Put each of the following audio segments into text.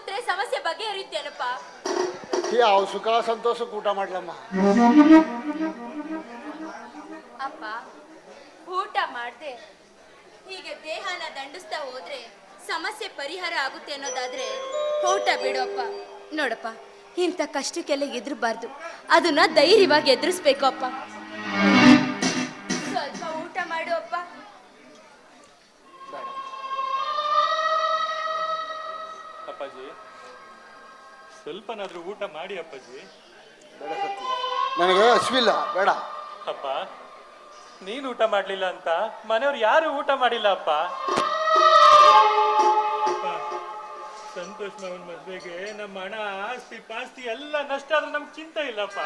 ಕೂತ್ರೆ ಸಮಸ್ಯೆ ಬಗೆಹರಿಯುತ್ತೇನಪ್ಪ? ಯಾವ ಸುಖ ಸಂತೋಷ ಊಟ ಮಾಡ್ಲಮ್ಮ? ಅಪ್ಪ ಊಟ ಮಾಡ್ದೆ. ಹೀಗೆ ದೇಹನ ದಂಡಿಸ್ತಾ ಹೋದ್ರೆ ಸಮಸ್ಯೆ ಪರಿಹಾರ ಆಗುತ್ತೆ ಅನ್ನೋದಾದ್ರೆ ಊಟ ಬಿಡಪ್ಪ. ನೋಡಪ್ಪ ಇಂಥ ಕಷ್ಟಕ್ಕೆಲ್ಲ ಎದುರಬಾರ್ದು. ಅದನ್ನ ಧೈರ್ಯವಾಗಿ ಎದುರಿಸ್ಬೇಕು ಅಪ್ಪ ಅಪ್ಪಾಜಿ? ಸ್ವಲ್ಪನಾದ್ರೂ ಊಟ ಮಾಡಿ ಅಪ್ಪಾಜಿ. ಬೇಡ ಸತ್ಯ. ನನಗೆ ಹಸಿವಿಲ್ಲ ಬೇಡ. ಅಪ್ಪ ನೀನು ಊಟ ಮಾಡ್ಲಿಲ್ಲ ಅಂತ ಮನೆಯವ್ರು ಯಾರು ಊಟ ಮಾಡಿಲ್ಲ ಅಪ್ಪ. ಅಪ್ಪ, ಸಂತೋಷ್ ಮಾವನ್ ಮದ್ವೆಗೆ ನಮ್ಮ ಹಣ ಆಸ್ತಿ ಪಾಸ್ತಿ ಎಲ್ಲ ನಷ್ಟ ಆದ್ರೆ ನಮ್ಗೆ ಚಿಂತೆ ಇಲ್ಲಪ್ಪ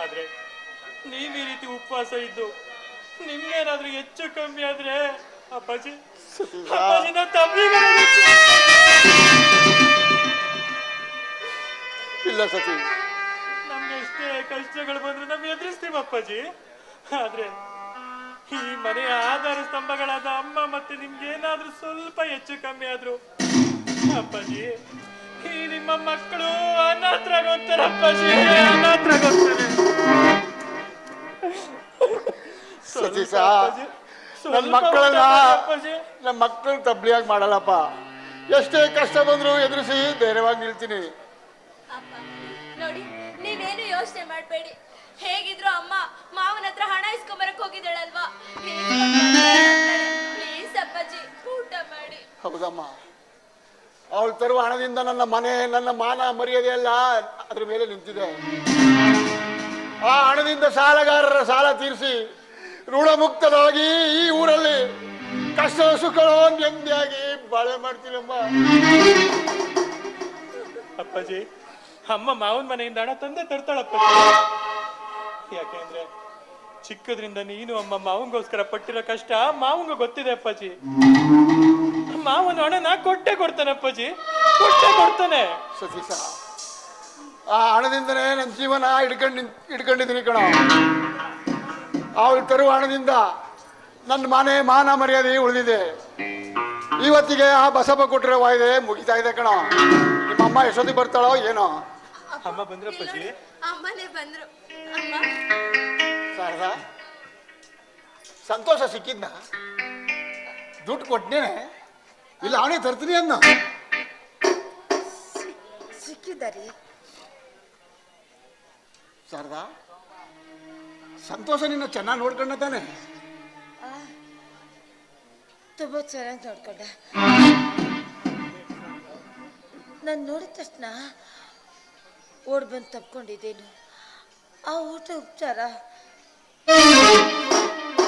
ಆದ್ರೆ ನೀವ್ ಈ ರೀತಿ ಉಪವಾಸ ಇದ್ದು ನಿಮ್ಗೇನಾದ್ರೂ ಹೆಚ್ಚು ಕಮ್ಮಿ ಆದ್ರೆ ಅಪ್ಪಾಜಿ ಅಪ್ಪಾಜಿ ನಾವು ತಬ್ಲಿಗೆ ಇಲ್ಲ ಸತಿ. ನಮ್ಗೆ ಎಷ್ಟೇ ಕಷ್ಟಗಳು ಬಂದ್ರು ನಾವು ಎದುರಿಸ್ತೀವಿ ಅಪ್ಪಾಜಿ. ಆದ್ರೆ ಈ ಮನೆಯ ಆಧಾರ ಸ್ತಂಭಗಳಾದ ಅಮ್ಮ ಮತ್ತೆ ನಿಮ್ಗೆ ಏನಾದ್ರೂ ಸ್ವಲ್ಪ ಹೆಚ್ಚು ಕಮ್ಮಿ ಆದ್ರು ಅಪ್ಪಾಜಿ ಈ ನಿಮ್ಮ ಮಕ್ಕಳು ಅನಾಥರಾಗೋಗ್ತಾರೆ ಅಪ್ಪಾಜಿ. ಅನಾಥರಾಗೋಗ್ತಾರೆ ಸತೀಶ, ಸ್ವಲ್ಪ ಅಪ್ಪಾಜಿ, ನನ್ ಮಕ್ಕಳನ್ನ ನಮ್ಮ ಮಕ್ಕಳು ತಬ್ಲಿಯಾಗಿ ಮಾಡಲ್ಲಪ್ಪ. ಎಷ್ಟೇ ಕಷ್ಟ ಬಂದ್ರು ಎದುರಿಸಿ ಧೈರ್ಯವಾಗಿ ನಿಲ್ತೀನಿ. ಅಪ್ಪ ನೋಡಿ ನೀವೇನು ಯೋಚನೆ ಮಾಡಬೇಡಿ. ಹೇಗಿದ್ರು ಅಮ್ಮ ಮಾವನ ಹತ್ರ ಹಣ ಇಸ್ಕೊಂಬರಕ್ ಹೋಗಿದ್ದಾಳಲ್ವಾ? ಪ್ಲೀಸ್ ಅಪ್ಪಾಜಿ ಊಟ ಮಾಡಿ. ಹೌದಮ್ಮ. ಅವಳು ತರುವ ಹಣದಿಂದ ನನ್ನ ಮನೆ ನನ್ನ ಮಾನ ಮರ್ಯಾದೆ ಎಲ್ಲ ಅದ್ರ ಮೇಲೆ ನಿಂತಿದೆ. ಆ ಹಣದಿಂದ ಸಾಲಗಾರರ ಸಾಲ ತೀರಿಸಿ ಋಣಮುಕ್ತರಾಗಿ ಈ ಊರಲ್ಲಿ ಕಷ್ಟ ಸುಖ ನೆಮ್ಮದಿಯಾಗಿ ಬಾಳೆ ಮಾಡ್ತೀನಮ್ಮ ಅಪ್ಪಾಜಿ ಅಮ್ಮ ಮಾವನ ಮನೆಯಿಂದ ಹಣ ತಂದೆ ತರ್ತಾಳಪ್ಪ ಯಾಕೆಂದ್ರೆ ಚಿಕ್ಕದ್ರಿಂದ ನೀನು ಅಮ್ಮ ಮಾವಂಗೋಸ್ಕರ ಪಟ್ಟಿರೋ ಕಷ್ಟ ಮಾವಂಗ ಗೊತ್ತಿದೆ ಅಪ್ಪಾಜಿ. ಮಾವನ ಹಣ ನಾ ಕೊಟ್ಟೆ ಕೊಡ್ತಾನೆ ಅಪ್ಪಾಜಿ. ಕೊಟ್ಟೆ ಕೊಡ್ತಾನೆ. ಸತೀಶ ಆ ಹಣದಿಂದನೇ ನನ್ನ ಜೀವನ ಹಿಡ್ಕೊಂಡು ಹಿಡ್ಕೊಂಡಿದ್ದೀನಿ ಕಣ. ಅವಳು ತರುವ ಹಣದಿಂದ ನನ್ನ ಮನೆ ಮಾನ ಮರ್ಯಾದೆ ಉಳಿದಿದೆ. ಇವತ್ತಿಗೆ ಆ ಬಸಪ್ಪ ಕೊಟ್ಟಿರೋ ವಾಯ್ದೆ ಮುಗಿತಾ ಇದೆ ಕಣ. ನಿಮ್ಮ ಅಮ್ಮ ಎಷ್ಟೊತ್ತಿಗೆ ಬರ್ತಾಳೋ ಏನೋ. ಅಮ್ಮ ಬಂದ್ರಪ್ಪಾಜಿ ಅಮ್ಮನೇ ಬಂದ್ರು. ಶಾರದಾ ಸಂತೋಷ ಸಿಕ್ಕಿದ್ನ? ದುಡ್ಡು ಕೊಟ್ಟನೇನೆ ಇಲ್ಲ ಅವನೇ ತರ್ತೀನಿ ಅನ್ನ. ಸಿಕ್ಕಿದ್ದಾರೆ ಶಾರದಾ ಸಂತೋಷ ನಿನ್ನ ಚೆನ್ನಾಗಿ ನೋಡ್ಕೊಂಡ ತಾನೆ. ತುಂಬಾ ಚೆನ್ನಾಗಿ ನೋಡ್ಕೊಂಡ. ನಾನು ನೋಡಿದ ತಕ್ಷಣ ಓಡ್ ಬಂದು ತಪ್ಕೊಂಡಿದ್ದೇನು. ಆ ಊಟ ಉಪಚಾರ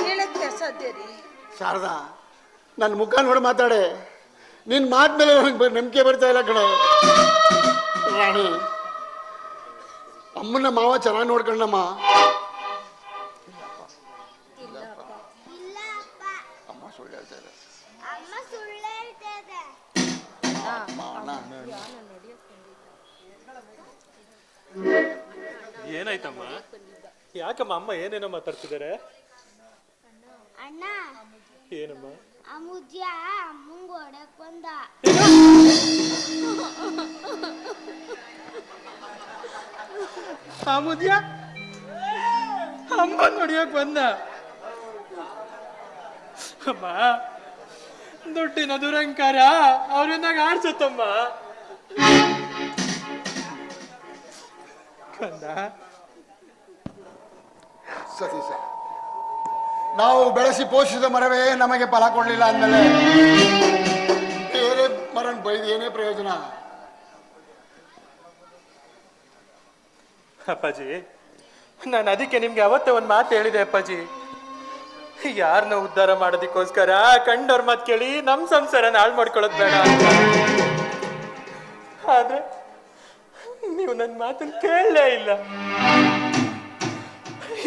ಹೇಳಕ್ಕೆ ಅಸಾಧ್ಯ ರೀ? ಶಾರದಾ ನನ್ನ ಮುಖ ನೋಡಿ ಮಾತಾಡೆ. ನಿನ್ನ ಮಾತ ಮೇಲೆ ನನಗೆ ನಂಬಿಕೆ ಬರ್ತಾ ಇಲ್ಲ ಕಣೆ. ರಾಣಿ ಅಮ್ಮನ ಮಾವ ಚೆನ್ನಾಗಿ ನೋಡ್ಕೊಂಡಮ್ಮ. ಸುಳ್ಳು ಹೇಳ್ತಾ ಇದೆ. ಅಮ್ಮ ಸುಳ್ಳು ಹೇಳ್ತಾ ಇದೆ. ಏನಾಯ್ತಮ್ಮ? ಯಾಕಮ್ಮ ಅಮ್ಮ ಏನೇನೋ ಮಾತಾಡ್ತಿದ್ದಾರೆ? ಅಣ್ಣ. ಏನಮ್ಮ? ಆ ಮುಜ್ಜ ಅಮ್ಮಂಗ್ ಹೊಡಕ್ ಬಂದ. ಆ ಮುದ್ಯ ಅಮ್ಮ ನೋಡಿಯಕ್ ಬಂದ. ಅಮ್ಮ ದುಡ್ಡಿನ ದುರಂಕಾರ ಅವ್ರನ್ನಾಗ ಆಡ್ಸತ್ತಮ್ಮ. ಕಂದ? ಸರ್ ನಾವು ಬೆಳೆಸಿ ಪೋಷಿಸಿದ ಮರವೇ ನಮಗೆ ಫಲ ಕೊಡಲಿಲ್ಲ ಅಂದಮೇಲೆ ಬೇರೆ ಮರನ ಬೈದು ಏನೇ ಪ್ರಯೋಜನ. ಅಪ್ಪಾಜಿ ನಾನು ಅದಕ್ಕೆ ನಿಮ್ಗೆ ಅವತ್ತೇ ಒಂದು ಮಾತು ಹೇಳಿದೆ ಅಪ್ಪಾಜಿ. ಯಾರನ್ನ ಉದ್ಧಾರ ಮಾಡೋದಕ್ಕೋಸ್ಕರ ಕಂಡವ್ರ ಮಾತು ಕೇಳಿ ನಮ್ಮ ಸಂಸಾರನ ಹಾಳು ಮಾಡ್ಕೊಳ್ಳೋದು ಬೇಡ ಆದ್ರೆ ನೀವು ನನ್ನ ಮಾತನ್ನು ಕೇಳಲೇ ಇಲ್ಲ.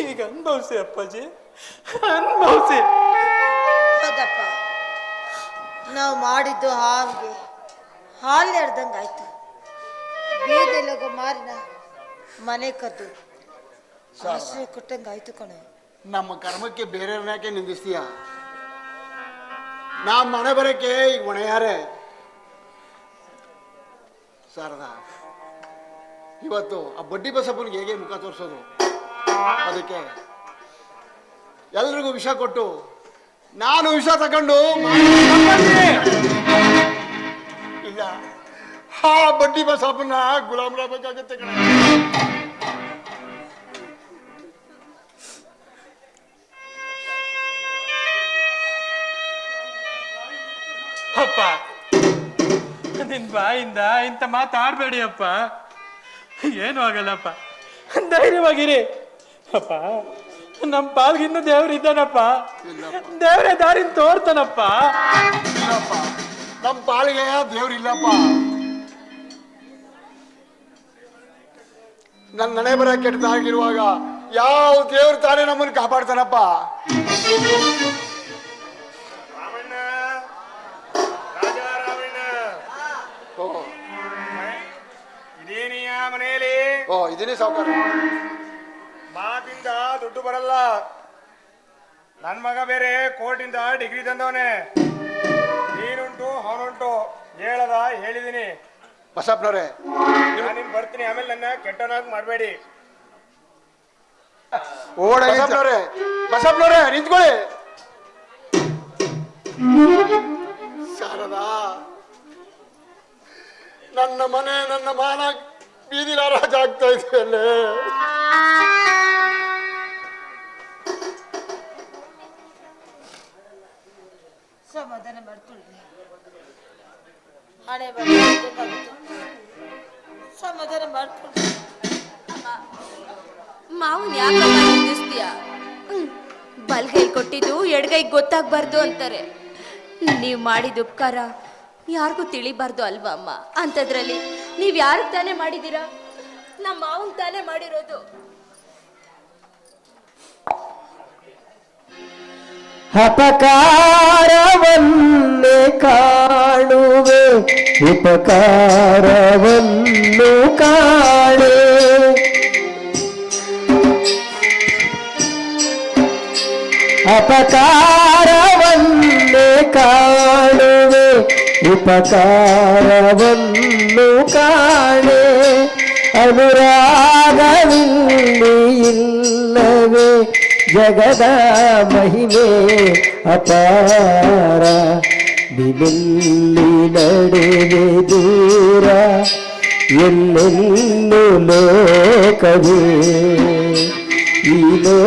ಈಗ ಅನುಭವಿಸಿ ಅಪ್ಪಾಜಿ, ಅನುಭವಿಸಿ. ನಾವು ಮಾಡಿದ್ದು ಹಾವಿಗೆ ಹಾಲು ಎಡ್ದಂಗೆ ಆಯ್ತು. ಬೀದಿಲೋಗ ಮಾರಿನ ಮನೆ ಕದ್ದು. ಆಶ್ರಯ ಕೊಟ್ಟಂಗೆ ಆಯ್ತು ಕಣೆ. ನಮ್ಮ ಕರ್ಮಕ್ಕೆ ಬೇರೆಯವ್ರನ್ನ ಯಾಕೆ ನಿಂದಿಸ್ತೀಯ? ನಾ ಮನೆ ಬರಕ್ಕೆ ಈಗ ಒಣೆಯಾರೆ. ಸಾರದಾ ಇವತ್ತು ಆ ಬಡ್ಡಿ ಬಸಪ್ಪನಿಗೆ ಹೇಗೆ ಮುಖ ತೋರಿಸೋದು? ಅದಕ್ಕೆ ಎಲ್ರಿಗೂ ವಿಷ ಕೊಟ್ಟು ನಾನು ವಿಷ ತಗೊಂಡು ಇಲ್ಲ, ಆ ಬಡ್ಡಿ ಬಸಪ್ಪನ ಗುಲಾಮ್ರಾಗಬೇಕಾಗತ್ತೆ ಕಣ. ಬಾಯಿಂದ ಇಂಥ ಮಾತಾಡ್ಬೇಡಿ ಅಪ್ಪ. ಏನು ಆಗಲ್ಲಪ್ಪ. ಧೈರ್ಯವಾಗಿರಿ. ಅಪ್ಪ ನಮ್ಮ ಪಾಲ್ಗಿನ್ನೂ ದೇವ್ರು ಇದ್ದಾನಪ್ಪ. ದೇವ್ರೇ ದಾರಿನ ತೋರ್ತಾನಪ್ಪ. ಇಲ್ಲಪ್ಪ ನಮ್ಮ ಪಾಲಿಗೆ ದೇವ್ರಿಲ್ಲಪ್ಪ ನನ್ನ ನಡೆ ಬರ ಕೆಟ್ಟದಾಗಿರುವಾಗ ಯಾವ ದೇವ್ರ ತಾನೇ ನಮ್ಮನ್ನು ಕಾಪಾಡ್ತಾನಪ್ಪ. ಇದೇನಿಯ ಮನೆಯಲ್ಲಿ. ಓ ಇದೀನಿ ಸಾವುಕಾರ. ಮಾತಿಂದ ದುಡ್ಡು ಬರಲ್ಲ. ನನ್ ಮಗ ಬೇರೆ ಕೋರ್ಟಿಂದ ಡಿಗ್ರಿ ತಂದವನೆ. ನೀನುಂಟು ಅವನುಂಟು ಹೇಳದ ಹೇಳಿದೀನಿ. ಬಸಪ್ಪನವ್ರೆ ನಿಮ್ ಬರ್ತೀನಿ ಆಮೇಲೆ ನನ್ನ ಕೆಟ್ಟನಾಗಿ ಮಾಡಬೇಡಿ. ಬಸಪ್ಪನವ್ರೆ ಬಸಪ್ಪನವ್ರೆ ನಿಂತ್ಕೊಳ್ಳಿ. ಶಾರದಾ ನನ್ನ ಮನೆ ನನ್ನ ಮಾನ ಬೀದಿ ರಾಜ ಆಗ್ತಾ ಇದೆಯಲ್ಲ? ಸಮಾಧಾನ ಮಾಡ್ಕೊಳ್ಳಿ. ಹಣೆ ಬರ್ಬೇಕಾಗುತ್ತೆ ಸಮಾಧಾನ ಮಾಡ್ಕೊಳ್ಳಿ. ಮಾವನ್ ನಿಂದಿಸ್ತೀಯ ಹ್ಮ್. ಬಲ್ಗೈ ಕೊಟ್ಟಿದ್ದು ಎಡಗೈ ಗೊತ್ತಾಗ್ಬಾರ್ದು ಅಂತಾರೆ. ನೀವ್ ಮಾಡಿದ ಉಪಕಾರ ಯಾರಿಗೂ ತಿಳಿಬಾರ್ದು ಅಲ್ವಾ ಅಮ್ಮ? ಅಂಥದ್ರಲ್ಲಿ ನೀವು ಯಾರಿಗೆ ತಾನೇ ಮಾಡಿದೀರ? ನಮ್ಮ ಮಾವನ್ ತಾನೇ ಮಾಡಿರೋದು. ಅಪಕಾರವನ್ನೇ ಕಾಣುವೆ ಉಪಕಾರವನ್ನು ಕಾಣೆ. ಅಪಕಾರವನ್ನೇ ಕಾಣುವೆ ಉಪಕಾರವನ್ನು ಕಾಣೆ ಅನುರಾಗವಿಲ್ಲಿ ಇಲ್ಲವೇ ಜಗದ ಮಹಿಮೆ ಅಪಾರ ನಿನ್ನೆಲ್ಲಿ ನಡೆವೆ ದೂರ ಎಲ್ಲೆಲ್ಲೂ ಲೋಕವೇ ಈ ಲೋ